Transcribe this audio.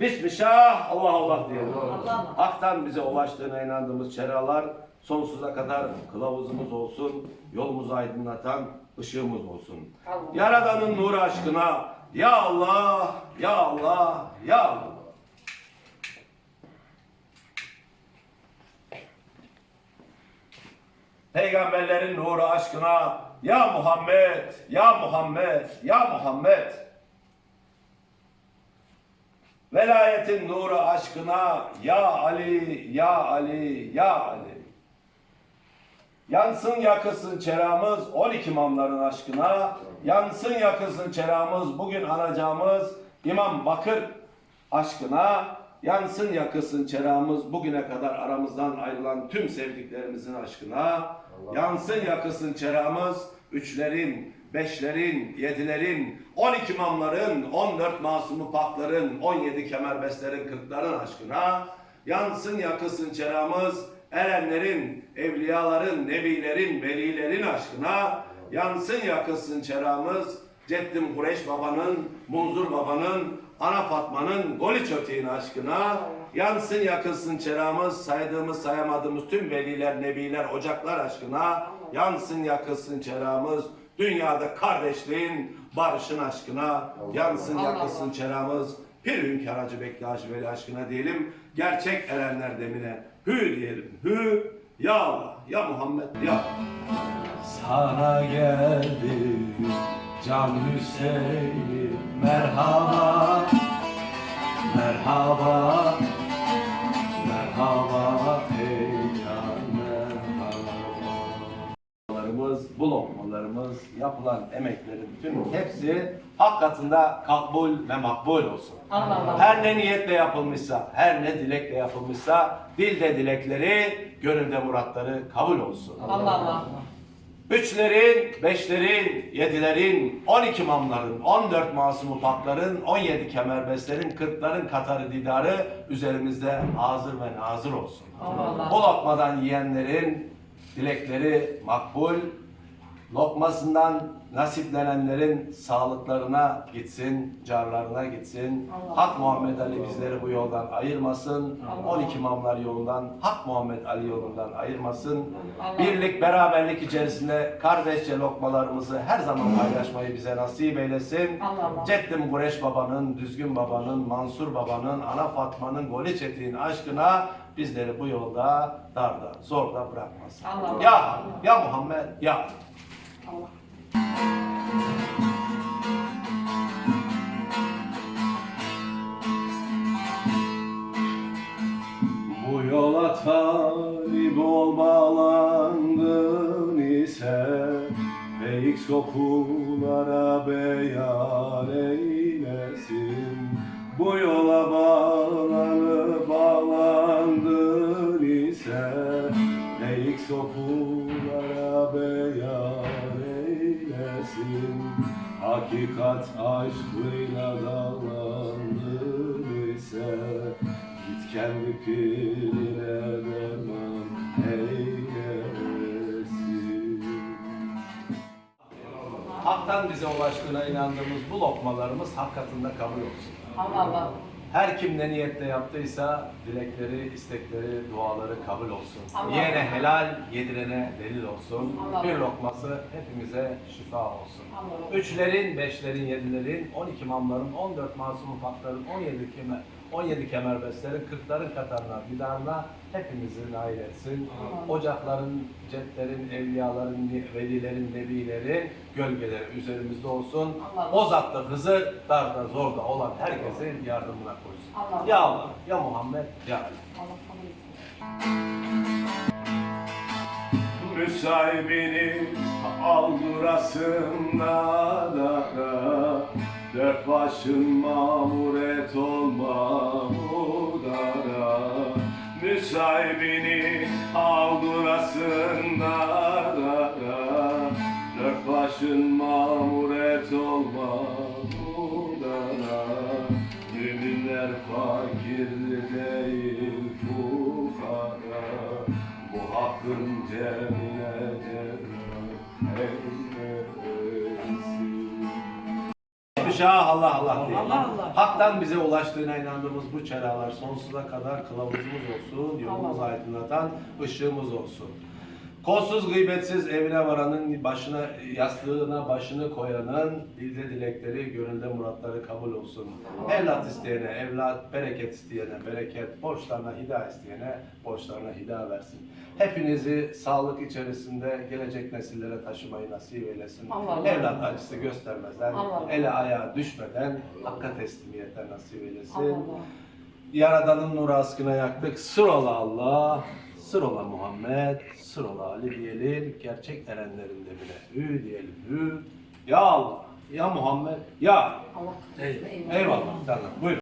Bismillah, Allah Allah diyelim. Hak'tan bize ulaştığına inandığımız çeralar sonsuza kadar kılavuzumuz olsun, yolumuzu aydınlatan ışığımız olsun. Yaradan'ın nuru aşkına ya Allah, ya Allah, ya Allah. Peygamberlerin nuru aşkına ya Muhammed, ya Muhammed, ya Muhammed. Velayetin nuru aşkına ya Ali, ya Ali, ya Ali. Yansın yakılsın çeramız 12 imamların aşkına. Yansın yakılsın çeramız bugün anacağımız İmam Bakır aşkına. Yansın yakılsın çeramız bugüne kadar aramızdan ayrılan tüm sevdiklerimizin aşkına. Yansın yakılsın çeramız üçlerin, beşlerin, yedilerin, 12 imamların, 14 masumu pakların, 17 kemerbestlerin, kırkların aşkına. Yansın yakılsın çeramız erenlerin, evliyaların, nebilerin, velilerin aşkına yansın yakılsın çeramız Ceddim Kureş babanın, Munzur babanın, Ana Fatma'nın Goli Çöteğin aşkına yansın yakılsın çeramız saydığımız sayamadığımız tüm veliler, nebiler, ocaklar aşkına yansın yakılsın çeramız dünyada kardeşliğin, barışın aşkına yansın Allah. yakılsın çeramız Pir Hünkar Hacı Bekli Hacı Veli aşkına diyelim. Gerçek erenler demine hü diyelim. Hü ya Allah, ya Muhammed, ya. Sana geldi Can Hüseyin merhaba Merhaba yapılan emeklerin bütün hepsi hak katında kabul ve makbul olsun. Allah Allah. Her ne niyetle yapılmışsa, her ne dilekle yapılmışsa, dilde dilekleri, gönülde muratları kabul olsun. Allah Allah. Üçlerin, beşlerin, yedilerin, on iki imamların, on dört masumu pakların, on yedi kemerbestlerin, kırkların katarı didarı üzerimizde hazır ve nazır olsun. Allah Allah. Bu lokmadan yiyenlerin dilekleri makbul, lokmasından nasiplenenlerin sağlıklarına gitsin, carlarına gitsin. Allah. Hak Muhammed Ali bizleri bu yoldan ayırmasın. Allah. 12 imamlar yolundan, Hak Muhammed Ali yolundan ayırmasın. Allah. Birlik, beraberlik içerisinde kardeşçe lokmalarımızı her zaman paylaşmayı bize nasip eylesin. Allah Allah. Ceddim Kureş babanın, Düzgün babanın, Mansur babanın, Ana Fatma'nın, Goli Çetik'in aşkına bizleri bu yolda darda, zorda bırakmasın. Allah Allah. Ya, ya Muhammed, ya. Allah. Bu yola talip ol bağlandın ise Beyik sokulara beyan eylesin Bu yola eylesin Hakikat aşkıyla dağlandın ise Git kendi pirine derman eylesin Hak'tan bize ulaştığına inandığımız bu lokmalarımız hak katında kabul olsun. Allah Allah. Her kim ne niyetle yaptıysa dilekleri, istekleri, duaları kabul olsun. Allah. Yiyene helal, yedirene delil olsun. Allah. Bir lokması hepimize şifa olsun. Allah. Üçlerin, beşlerin, yedilerin, 12 imamların, 14 masum ufakların, 17 kemer, 17 kemerbestlerin, 40'ların katarına, bidarına hepimizi nail etsin. Ocakların, cetlerin, evliyaların, velilerin, nebilerin gölgeleri üzerimizde olsun. Allah. O zatla kızı darda zorda olan herkesin yardımına koysun. Allah. Ya Allah, ya Muhammed, ya Ali. Allah kabul etsin. Müsahibini aldırasında da Dört başın mamur et olma udara Müsahibini aldırasında da Dört başın mamur et olma udara Müminler fakir değil fukara Bu hakkın cennet şah Allah Allah diye. Allah Allah. Hak'tan bize ulaştığına inandığımız bu çeralar sonsuza kadar kılavuzumuz olsun, yolumuzu Allah. aydınlatan ışığımız olsun. Kolsuz gıybetsiz evine varanın başına yastığına başını koyanın dilde dilekleri, gönülde muratları kabul olsun. Evlat isteyene evlat, bereket isteyene bereket, borçlarına hida isteyene borçlarına hida versin. Hepinizi sağlık içerisinde gelecek nesillere taşımayı nasip eylesin. Allah Allah. Evlat acısı göstermezden, Allah Allah. ele ayağa düşmeden hakka teslimiyetten nasip eylesin. Allah Allah. Yaradanın nuru askına yaktık. Sır ola Allah, sır ola Muhammed, sır ola Ali diyelim. Gerçek erenlerin de bile hü diyelim hü. Ya Allah, ya Muhammed, ya. Allah. Eyvallah. Tamam, buyurun.